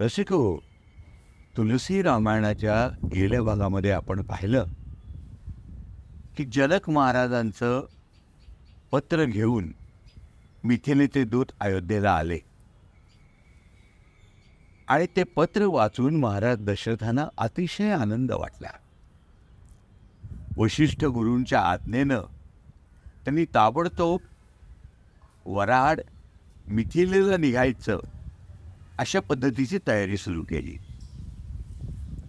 रसिक हो, तुलसी रामायणाच्या गेल्या भागामध्ये आपण पाहिलं की जनक महाराजांचं पत्र घेऊन मिथिलेचे दूत अयोध्येला आले. आणि ते पत्र वाचून महाराज दशरथांना अतिशय आनंद वाटला. वशिष्ठ गुरूंच्या आज्ञेनं त्यांनी ताबडतोब वराड मिथिलेला निघायचं. अशा पद्धतीची तयारी सुरू केली.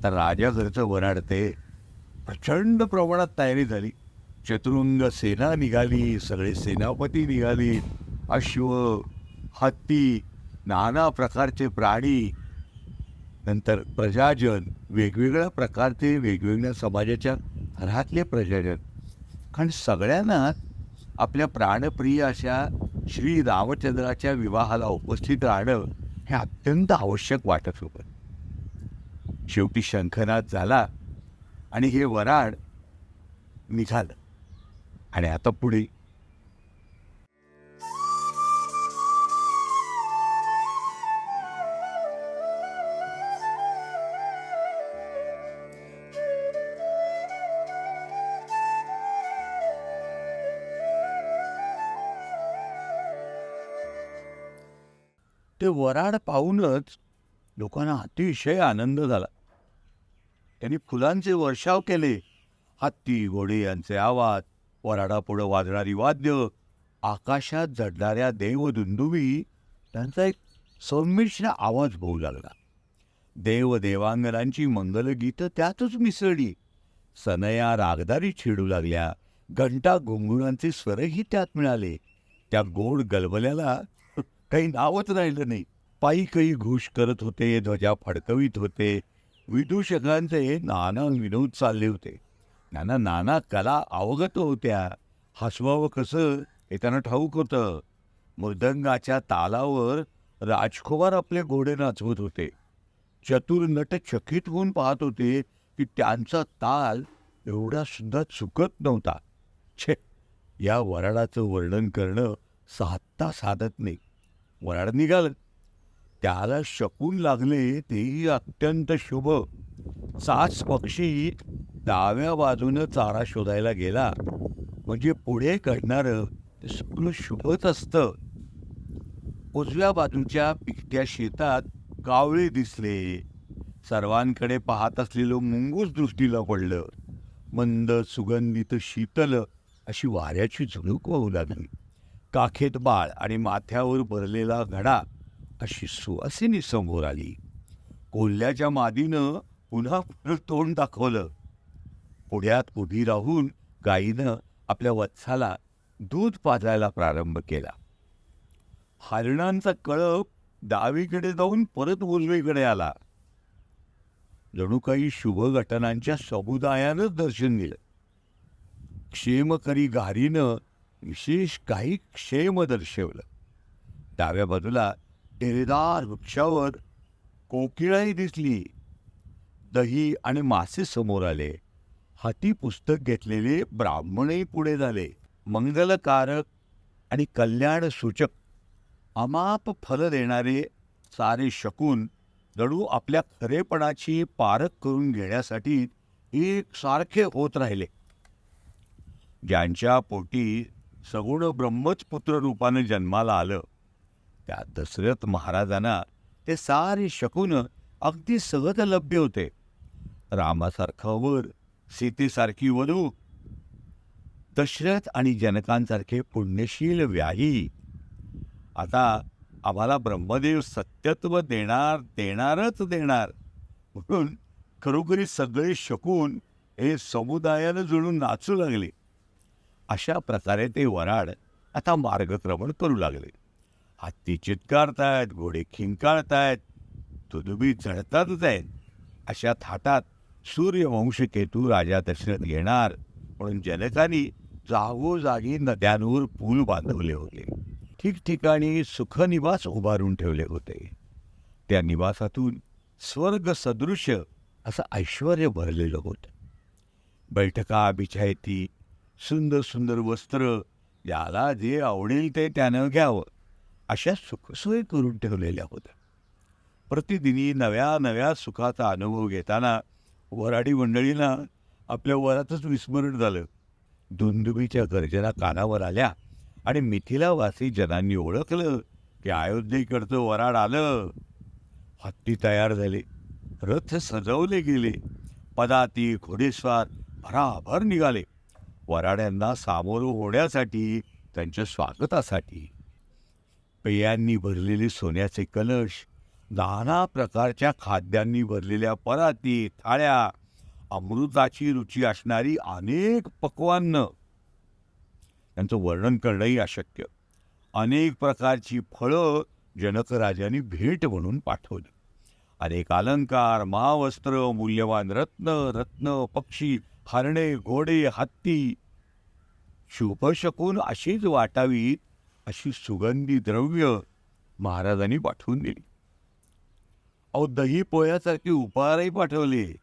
तर राजा घरचं वराडते प्रचंड प्रमाणात तयारी झाली. चतुरंग सेना निघाली सगळे सेनापती निघाली अश्व हत्ती नाना प्रकारचे प्राणी नंतर प्रजाजन वेगवेगळ्या प्रकारचे वेगवेगळ्या समाजाच्या घरातले प्रजाजन. कारण सगळ्यांना आपल्या प्राणप्रिय अशा श्री रामचंद्राच्या विवाहाला उपस्थित राहणं हे अत्यंत आवश्यक वाटत होतं शेवटी शंखनाद झाला आणि हे वराड निघालं. आणि आता पुढे ते वराड पाहूनच लोकांना अतिशय आनंद झाला. त्यांनी फुलांचे वर्षाव केले. हत्ती घोडे यांचे आवाज वराडापुढं वाजणारी वाद्य आकाशात झडणाऱ्या देवदुंदुवी त्यांचा एक संमिश्र आवाज होऊ लागला. देवदेवांगनांची मंगलगीतं त्यातच मिसळली. सनया रागदारी छिडू लागल्या. घंटा घुंगुरांचे स्वरही त्यात मिळाले. त्या गोड गलबल्याला काही नावच राहिलं नाही. पायी काही घोष करत होते ध्वजा फडकवीत होते. विदूषकांचे नाना विनोद चालले होते. नाना नाना कला अवगत होत्या. हसवावं कसं? हे त्यांना ठाऊक होतं. मृदंगाच्या तालावर राजकुमार आपले घोडे नाचवत होते. चतुर नट चकित होऊन पाहत होते की त्यांचा ताल एवढा सुद्धा चुकत नव्हता. छे या वराडाचं वर्णन करणं साधता साधत नाही. वराड निघालं. त्याला शकून लागले तेही अत्यंत शुभ. साच पक्षी डाव्या बाजूनं चारा शोधायला गेला. म्हणजे पुढे घडणारं ते सगळं शुभच असतं. उजव्या बाजूच्या पिकट्या शेतात कावळे दिसले. सर्वांकडे पाहत असलेलं मुंगूस दृष्टीला पडलं. मंद सुगंधित शीतल अशी वाऱ्याची झुळूक वाहू लागली. काखेत बाळ आणि माथ्यावर भरलेला घडा अशी सुवासिनी समोर आली. कोल्ह्याच्या मादीनं पुन्हा पुन्हा तोंड दाखवलं. पुढ्यात उभी राहून गायीनं आपल्या वत्साला दूध पाजायला प्रारंभ केला. हरणांचा कळप डावीकडे जाऊन परत उजवीकडे आला. जणू काही शुभ घटनांच्या समुदायानंच दर्शन दिलं. क्षेमकरी घारीनं विशेष काही क्षेम दर्शवलं. डाव्या बाजूला टेरेदार वृक्षावर कोकिळाही दिसली. दही आणि मासे समोर आले. हाती पुस्तक घेतलेले ब्राह्मणही पुढे झाले. मंगलकारक आणि कल्याण सूचक अमाप फल देणारे सारे शकून जणू आपल्या खरेपणाची पारख करून घेण्यासाठी एकसारखे होत राहिले. ज्यांच्या पोटी सगुण ब्रह्मच पुत्र रूपाने जन्माला आलं. त्या दशरथ महाराजांना ते सारे शकून अगदी सहज लभ्य होते. रामासारखा वर सीतेसारखी वधू. दशरथ आणि जनकांसारखे पुण्यशील व्याही. आता आम्हाला ब्रह्मदेव सत्यत्व देणार देणारच देणार. म्हणून खरोखरी सगळे शकून हे समुदायानं जुळून नाचू लागले. अशा प्रकारे ते वराड आता मार्गक्रमण करू लागले. हत्ती चित्कारतायत घोडे खिंकाळतायत तुदुबी चढतातच आहेत. अशा थाटात सूर्यवंश केतू राजा दशरथ येणार म्हणून जनकांनी जागोजागी नद्यांवर पूल बांधवले होते. ठिकठिकाणी सुखनिवास उभारून ठेवले होते. त्या निवासातून स्वर्ग सदृश असं ऐश्वर भरलेलं होतं. बैठका बिछायती सुंदर सुंदर वस्त्र याला जे आवडेल ते त्यानं घ्यावं. अशा सुखसोयी करून ठेवलेल्या होत्या. प्रतिदिनी नव्या नव्या सुखाचा अनुभव घेताना वराडी मंडळींना आपल्या वरातच विस्मरण झालं. दुंदुबीच्या गर्जना कानावर आल्या आणि मिथिलावासी जनांनी ओळखलं की अयोध्येकडचं वराड आलं. हत्ती तयार झाले. रथ सजवले गेले. पदाती घोडेस्वार भराभर निघाले. वराड्यांना सामोरं होण्यासाठी त्यांच्या स्वागतासाठी. पेयांनी भरलेले सोन्याचे कलश नाना प्रकारच्या खाद्यांनी भरलेल्या पराती थाळ्या अमृताची रुची असणारी अनेक पक्वान्न. त्यांचं वर्णन करणंही अशक्य. अनेक प्रकारची फळं जनकराजांनी भेट म्हणून पाठवली. अनेक अलंकार महावस्त्र मूल्यवान रत्न रत्न पक्षी हरणे घोडे हत्ती. शुभशकून अशीच वाटावीत अशी सुगंधी द्रव्य महाराजांनी पाठवून दिली. अहो दही पोह्यासारखे उपहारही पाठवले.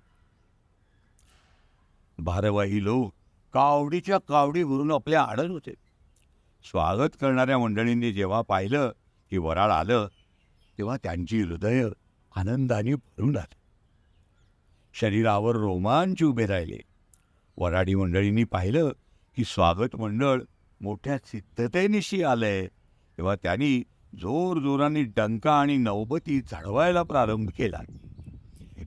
भारवाही लोक कावडीच्या कावडी भरून आपल्या आडत होते. स्वागत करणाऱ्या मंडळींनी जेव्हा पाहिलं की वराळ आलं तेव्हा त्यांची हृदय आनंदाने भरून आले शरीरावर रोमांच उभे राहिले. वराडी मंडळींनी पाहिलं की स्वागत मंडळ मोठ्या सिद्धतेनिशी आलंय. तेव्हा त्यांनी जोरजोराने डंका आणि नौबती झडवायला प्रारंभ केला.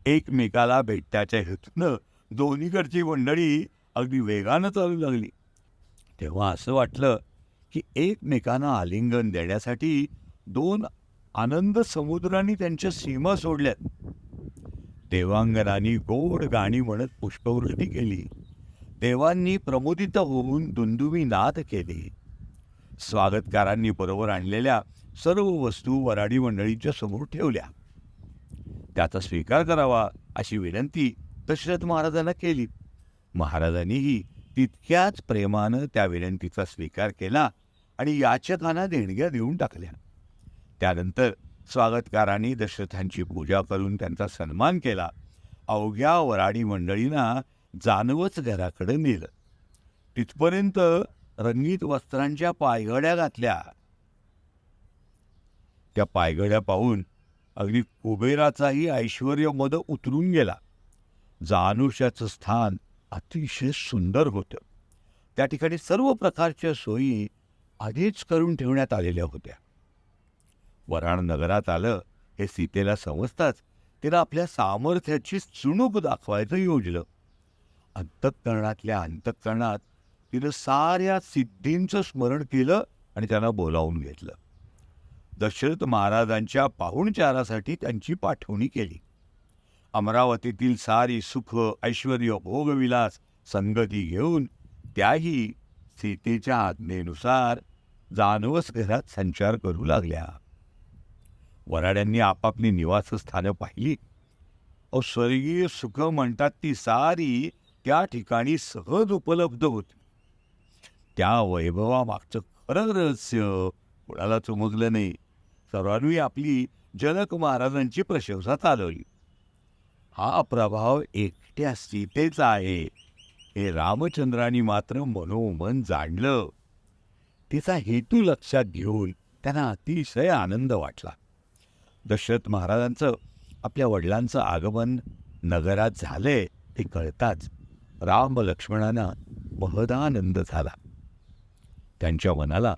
एकमेकाला भेटण्याच्या हेतूनं दोन्हीकडची मंडळी अगदी वेगानं चालू लागली. तेव्हा असं वाटलं की एकमेकांना आलिंगन देण्यासाठी दोन आनंद समुद्रांनी त्यांच्या सीमा सोडल्यात. देवांगनानी गोड गाणी म्हणत पुष्पवृष्टी केली. देवांनी प्रमोदित होऊन दुंदुमी नाद केले. स्वागतकारांनी बरोबर आणलेल्या सर्व वस्तू वराडी मंडळींच्या समोर ठेवल्या. त्याचा स्वीकार करावा अशी विनंती दशरथ महाराजांना केली. महाराजांनीही तितक्याच प्रेमानं त्या विनंतीचा स्वीकार केला आणि याचकांना देणग्या देऊन टाकल्या. त्यानंतर स्वागतकारांनी दशरथांची पूजा करून त्यांचा सन्मान केला. अवघ्या वराडी मंडळींना जानवच घराकडे नेलं. तिथपर्यंत रंगीत वस्त्रांच्या पायघड्या घातल्या. त्या पायघड्या पाहून अगदी कुबेराचाही ऐश्वर मद उतरून गेला. जानूशाचं स्थान अतिशय सुंदर होतं. त्या ठिकाणी सर्व प्रकारच्या सोयी आधीच करून ठेवण्यात आलेल्या होत्या. वराण नगरात आलं हे सीतेला समजताच तिला आपल्या सामर्थ्याची चुणूक दाखवायचं योजलं. अंतःकरणातल्या अंतःकरणात तिनं साऱ्या सिद्धींचं स्मरण केलं आणि त्यांना बोलावून घेतलं. दशरथ महाराजांच्या पाहुणचारासाठी त्यांची पाठवणी केली. अमरावतीतील सारी सुख ऐश्वर भोगविलास संगती घेऊन त्याही सीतेच्या आज्ञेनुसार जानवस घरात संचार करू लागल्या. वराड्यांनी आपापली निवासस्थानं पाहिली. अहो स्वर्गीय सुख म्हणतात ती सारी त्या ठिकाणी सहज उपलब्ध होती. त्या वैभवामागचं खरं रहस्य कुणाला चुमकलं नाही. सर्वांनी आपली जनक महाराजांची प्रशंसा चालवली. हा प्रभाव एकट्या सीतेचा आहे हे रामचंद्रांनी मात्र मनोमन जाणलं. तिचा हेतू लक्षात घेऊन त्यांना अतिशय आनंद वाटला. दशरथ महाराजांचं आपल्या वडिलांचं आगमन नगरात झालंय हे कळताच. राम लक्ष्मणांना महदानंद झाला. त्यांच्या मनाला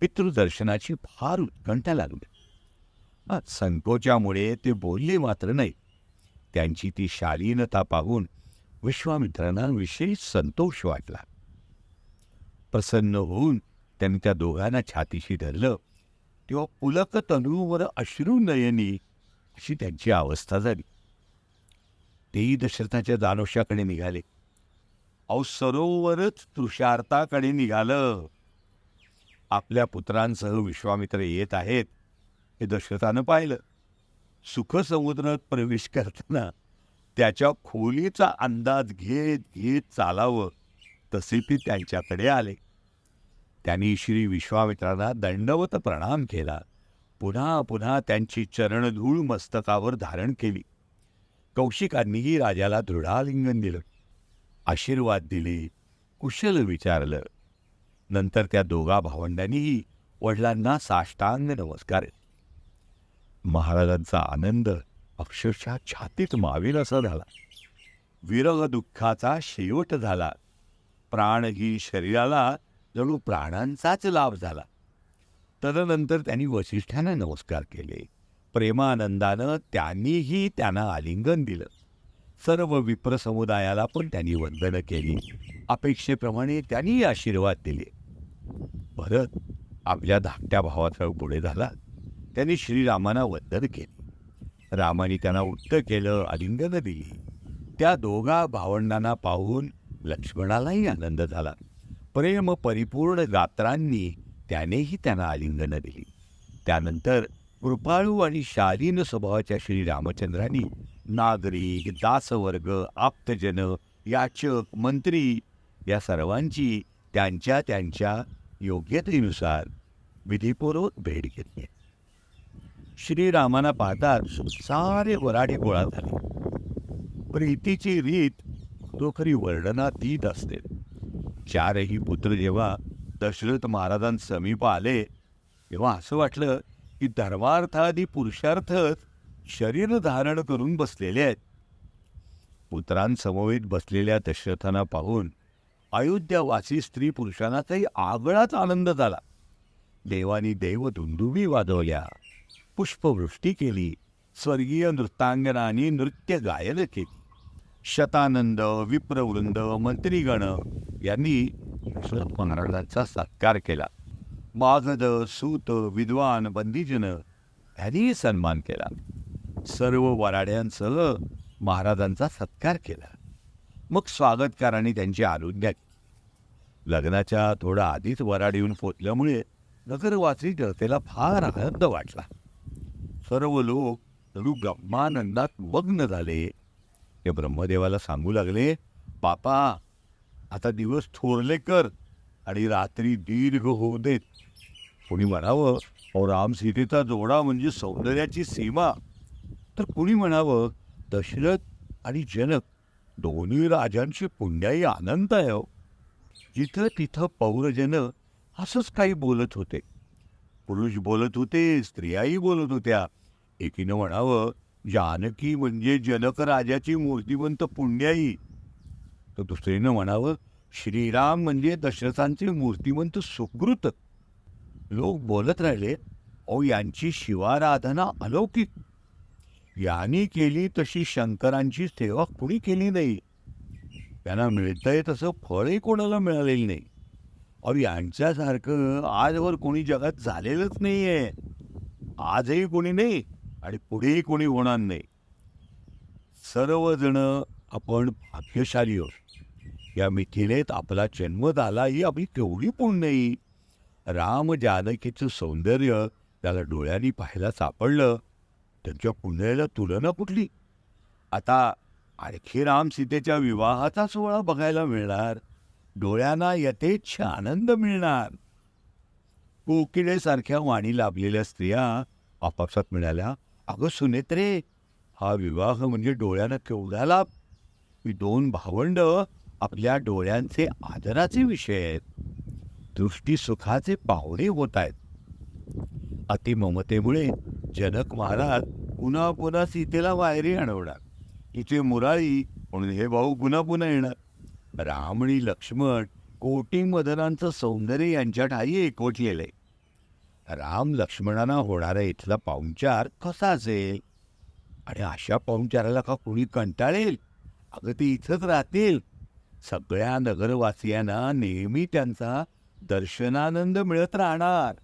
पितृदर्शनाची फार उत्कंठा लागली. संकोचामुळे ते बोलले मात्र नाही. त्यांची ती शालीनता पाहून विश्वामित्रांना विशेष संतोष वाटला. प्रसन्न होऊन त्यांनी त्या दोघांना छातीशी धरलं. तेव्हा पुलक तनूवर अश्रू नयनी अशी त्यांची अवस्था झाली. तेही दशरथाच्या दानोशाकडे निघाले. अहो सरोवरच तुषारताकडे निघालं. आपल्या पुत्रांसह विश्वामित्र येत आहेत. हे दशरथानं पाहिलं. सुखसमुद्रात प्रवेश करताना त्याच्या खोलीचा अंदाज घेत घेत चालावं तसे ते त्यांच्याकडे आले. त्यांनी श्री विश्वामित्रांना दंडवत प्रणाम केला. पुन्हा पुन्हा त्यांची चरणधूळ मस्तकावर धारण केली. कौशिकांनीही राजाला दृढालिंगन दिलं. आशीर्वाद दिले कुशल विचारलं. नंतर त्या दोघा भावंडांनीही वडिलांना साष्टांग नमस्कार. महाराजांचा आनंद अक्षरशः छातीत मावेल असा झाला. विरह दुःखाचा शेवट झाला. प्राण ही शरीराला जणू प्राणांचाच लाभ झाला. तदनंतर त्यांनी वसिष्ठांना नमस्कार केले. प्रेमानंदानं त्यांनीही त्यांना आलिंगन दिलं. सर्व विप्र समुदायाला पण त्यांनी वंदनं केली. अपेक्षेप्रमाणे त्यांनी आशीर्वाद दिले. भरत आपल्या धाकट्या भावाचा पुढे झाला. त्यांनी श्रीरामांना वंदन केले. रामाने त्यांना उत्तर केलं आलिंगनं दिली. त्या दोघा भावंडांना पाहून लक्ष्मणालाही आनंद झाला. प्रेम परिपूर्ण गात्रांनी त्यानेही त्यांना आलिंगनं दिली. त्यानंतर कृपाळू आणि शालीन स्वभावाच्या श्रीरामचंद्रांनी नागरिक दासवर्ग आप्तजन याचक मंत्री या सर्वांची त्यांच्या त्यांच्या योग्यतेनुसार विधीपूर्वक भेट घेतली. श्रीरामाना पाहताच सारे वराडे गोळा झाले. प्रीतीची रीत तो खरी वर्णनातीत असते. चारही पुत्र जेव्हा दशरथ महाराजांसमीप आले तेव्हा असं वाटलं की धर्मार्थादी पुरुषार्थच शरीर धारण करून बसलेले आहेत. पुत्रांसमवेत बसलेल्या दशरथांना पाहून अयोध्यावासी स्त्री पुरुषांनाचाही आगळाच आनंद झाला. देवानी देव दुंदुबी वाजवल्या पुष्पवृष्टी केली स्वर्गीय नृत्यांगनांनी नृत्य गायन केली. शतानंद विप्रवृंद मंत्रीगण यांनी दशरथ महाराजांचा सत्कार केला. मागध सूत विद्वान बंदीजन यांनीही सन्मान केला. सर्व वराड्यांसह महाराजांचा सत्कार केला. मग स्वागतकारांनी त्यांची आरोग्या केली लग्नाच्या थोडा आधीच वराड येऊन पोचल्यामुळे नगरवासी जनतेला फार आनंद वाटला. सर्व लोक जणू ब्रह्मानंदात मग्न झाले. ते ब्रह्मदेवाला सांगू लागले पापा आता दिवस थोरले कर आणि रात्री दीर्घ होऊ देत. कोणी म्हणावं अहो राम सीतेचा जोडा म्हणजे सौंदर्याची सीमा तर कुणी म्हणावं दशरथ आणि जनक दोन्ही राजांची पुण्याई आनंद आहे हो. जिथं तिथं पौरजन असंच काही बोलत होते. पुरुष बोलत होते स्त्रियाही बोलत होत्या. एकीनं म्हणावं जानकी म्हणजे जनक राजाची मूर्तिवंत पुण्याई. तर दुसरीनं म्हणावं श्रीराम म्हणजे दशरथांचे मूर्तिवंत सुकृत. लोक बोलत राहिले अहो यांची शिवाराधना अलौकिक. यांनी केली तशी शंकरांची सेवा कुणी केली नाही. त्यांना मिळतंय तसं फळही कोणाला मिळालेलं नाही. अहो यांच्यासारखं आजवर कोणी जगात झालेलंच नाही आहे आजही कोणी नाही आणि पुढेही कोणी होणार नाही. सर्वजण आपण भाग्यशाली आहोत. या मिथिलेत आपला जन्म झाला ही आपली केवढी पुण्यही राम जानकीचं सौंदर्य त्याला डोळ्यांनी पाहायला सापडलं. त्यांच्या पुण्याला तुलना कुठली? आता आणखी राम सीतेच्या विवाहाचा सोहळा बघायला मिळणार. डोळ्यांना यथेच्छ आनंद मिळणार. कोकिळेसारख्या वाणी लाभलेल्या स्त्रिया आपापसात मिळाल्या अगं सुनेत्रे हा विवाह म्हणजे डोळ्यानं केवढा लाभ? ही दोन भावंड आपल्या डोळ्यांचे आदराचे विषय आहेत. दृष्टी सुखाचे पाहुणे होत आहेत. अतिममतेमुळे जनक महाराज पुन्हा पुन्हा सीतेला वायरी आणवणार तिचे मुराळी म्हणून हे भाऊ पुन्हा पुन्हा येणार. राम आणि लक्ष्मण कोटी मदनांचं सौंदर्य यांच्या ठाई एकवटलेलं आहे राम लक्ष्मणांना होणारा इथला पाहुणचार कसा असेल? आणि अशा पाहुणचाराला का कोणी कंटाळेल? अगं ते इथंच राहतील. सगळ्या नगरवासियांना नेहमी त्यांचा दर्शनानंद मिळत राहणार.